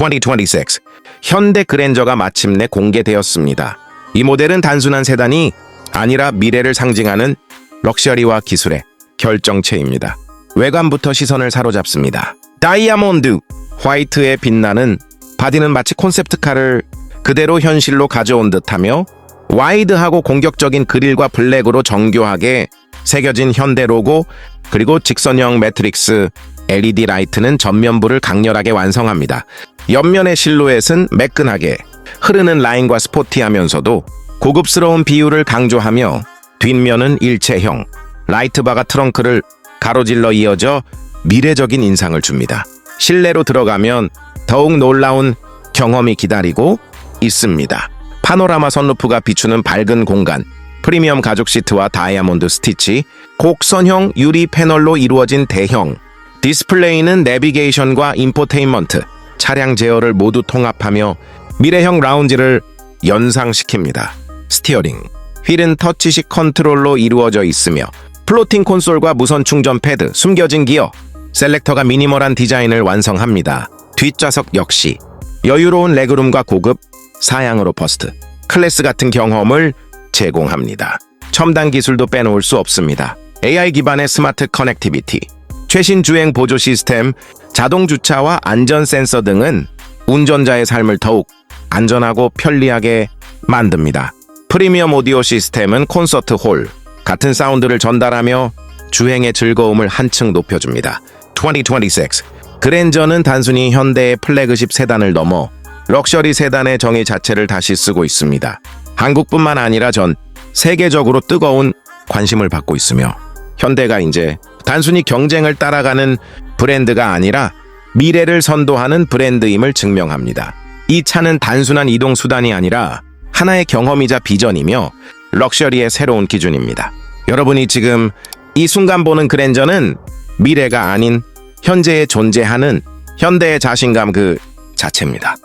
2026 현대 그랜저가 마침내 공개되었습니다. 이 모델은 단순한 세단이 아니라 미래를 상징하는 럭셔리와 기술의 결정체입니다. 외관부터 시선을 사로잡습니다. 다이아몬드 화이트에 빛나는 바디는 마치 콘셉트카를 그대로 현실로 가져온 듯하며 와이드하고 공격적인 그릴과 블랙으로 정교하게 새겨진 현대 로고 그리고 직선형 매트릭스 LED 라이트는 전면부를 강렬하게 완성합니다. 옆면의 실루엣은 매끈하게 흐르는 라인과 스포티하면서도 고급스러운 비율을 강조하며 뒷면은 일체형 라이트바가 트렁크를 가로질러 이어져 미래적인 인상을 줍니다. 실내로 들어가면 더욱 놀라운 경험이 기다리고 있습니다. 파노라마 선루프가 비추는 밝은 공간, 프리미엄 가죽 시트와 다이아몬드 스티치, 곡선형 유리 패널로 이루어진 대형, 디스플레이는 내비게이션과 인포테인먼트, 차량 제어를 모두 통합하며 미래형 라운지를 연상시킵니다. 스티어링, 휠은 터치식 컨트롤로 이루어져 있으며 플로팅 콘솔과 무선 충전 패드, 숨겨진 기어, 셀렉터가 미니멀한 디자인을 완성합니다. 뒷좌석 역시 여유로운 레그룸과 고급 사양으로 버스트, 클래스 같은 경험을 제공합니다. 첨단 기술도 빼놓을 수 없습니다. AI 기반의 스마트 커넥티비티, 최신 주행 보조 시스템, 자동 주차와 안전 센서 등은 운전자의 삶을 더욱 안전하고 편리하게 만듭니다. 프리미엄 오디오 시스템은 콘서트 홀, 같은 사운드를 전달하며 주행의 즐거움을 한층 높여줍니다. 2026 그랜저는 단순히 현대의 플래그십 세단을 넘어 럭셔리 세단의 정의 자체를 다시 쓰고 있습니다. 한국뿐만 아니라 전 세계적으로 뜨거운 관심을 받고 있으며 현대가 이제 단순히 경쟁을 따라가는 브랜드가 아니라 미래를 선도하는 브랜드임을 증명합니다. 이 차는 단순한 이동 수단이 아니라 하나의 경험이자 비전이며 럭셔리의 새로운 기준입니다. 여러분이 지금 이 순간 보는 그랜저는 미래가 아닌 현재에 존재하는 현대의 자신감 그 자체입니다.